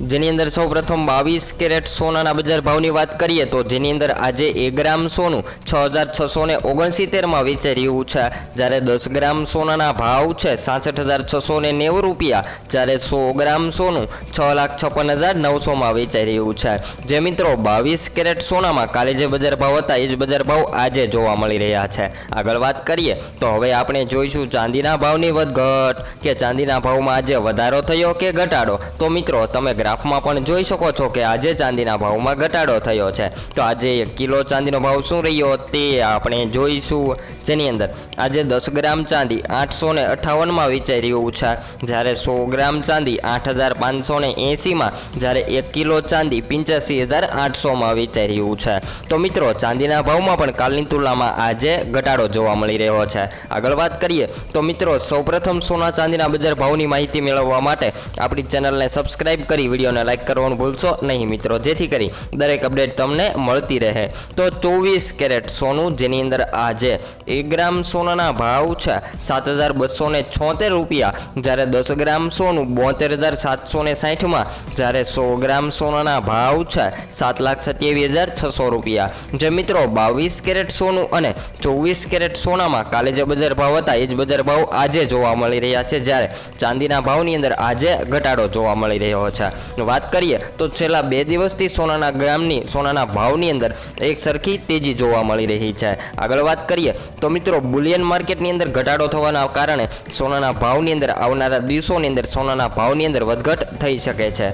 જેની અંદર સૌ પ્રથમ બાવીસ કેરેટ સોનાના બજાર ભાવની વાત કરીએ તો જેની અંદર આજે એક ગ્રામ સોનું છ હજાર છસો ને ઓગણસિત્તેરમાં વેચાઈ રહ્યું છે. જ્યારે દસ ગ્રામ સોનાના ભાવ છે સાસઠ હજાર છસો ને નેવું રૂપિયા, જ્યારે સો ગ્રામ સોનું છ લાખ છપ્પન હજાર નવસોમાં વેચાઈ રહ્યું છે. જે મિત્રો બાવીસ કેરેટ સોનામાં કાલે જે બજાર ભાવ હતા, એ જ બજાર ભાવ આજે જોવા મળી રહ્યા છે. આગળ વાત કરીએ તો હવે આપણે જોઈશું ચાંદીના ભાવની વધઘટ કે ચાંદીના ભાવમાં આજે વધારો થયો કે ઘટાડો? તો મિત્રો, તમે ગ્રાફમાં પણ જોઈ શકો છો કે આજે ચાંદીના ભાવમાં ઘટાડો થયો છે. તો આજે એક કિલો ચાંદીનો ભાવ શું રહ્યો તે આપણે જોઈશું જેની અંદર. આજે દસ ગ્રામ ચાંદી આઠસો ને અઠ્ઠાવનમાં વેચાઈ રહ્યું છે. જ્યારે સો ગ્રામ ચાંદી આઠ હજાર પાંચસો ને એંસીમાં જ્યારે એક કિલો ચાંદી પંચ્યાસી હજાર આઠસોમાં વેચાઈ રહ્યું છે. તો મિત્રો, ચાંદીના ભાવમાં પણ કાલની તુલનામાં આજે ઘટાડો જોવા મળી રહ્યો છે. આગળ વાત કરીએ, તો મિત્રો, સૌપ્રથમ સોના ચાંદીના બજાર ભાવની માહિતી મેળવવા માટે આપણી ચેનલને સબસ્ક્રાઇબ કરી વિડીયોને લાઇક કરવાનું ભૂલશો નહીં મિત્રો. જેથી કરી દરેક અપડેટ તમને મળતી રહે. તો ચોવીસ કેરેટ સોનું, જેની અંદર આજે એક ગ્રામ સોનાના ભાવ છે સાત હજાર બસો ને છોતેર રૂપિયા. જ્યારે દસ ગ્રામ સોનું બોતેર હજાર સાતસો ને સાઠમાં, જ્યારે સો ગ્રામ સોનાના ભાવ છે સાત લાખ સત્યાવીસ હજાર છસો રૂપિયા. જે મિત્રો બાવીસ કેરેટ સોનું અને ચોવીસ કેરેટ સોનામાં કાલે જે બજાર ભાવ હતા, એ જ બજાર ભાવ આજે જોવા મળી રહ્યા છે, જ્યારે ચાંદીના ભાવની અંદર આજે ઘટાડો જોવા મળી રહ્યો છે. વાત કરીએ તો છેલ્લા બે દિવસથી સોનાના ગ્રામની, સોનાના ભાવની અંદર એક સરખી તેજી જોવા મળી રહી છે. આગળ વાત કરીએ તો મિત્રો, બુલિયન માર્કેટની અંદર ઘટાડો થવાના કારણે સોનાના ભાવની અંદર આવનારા દિવસોની અંદર સોનાના ભાવની અંદર વધઘટ થઈ શકે છે.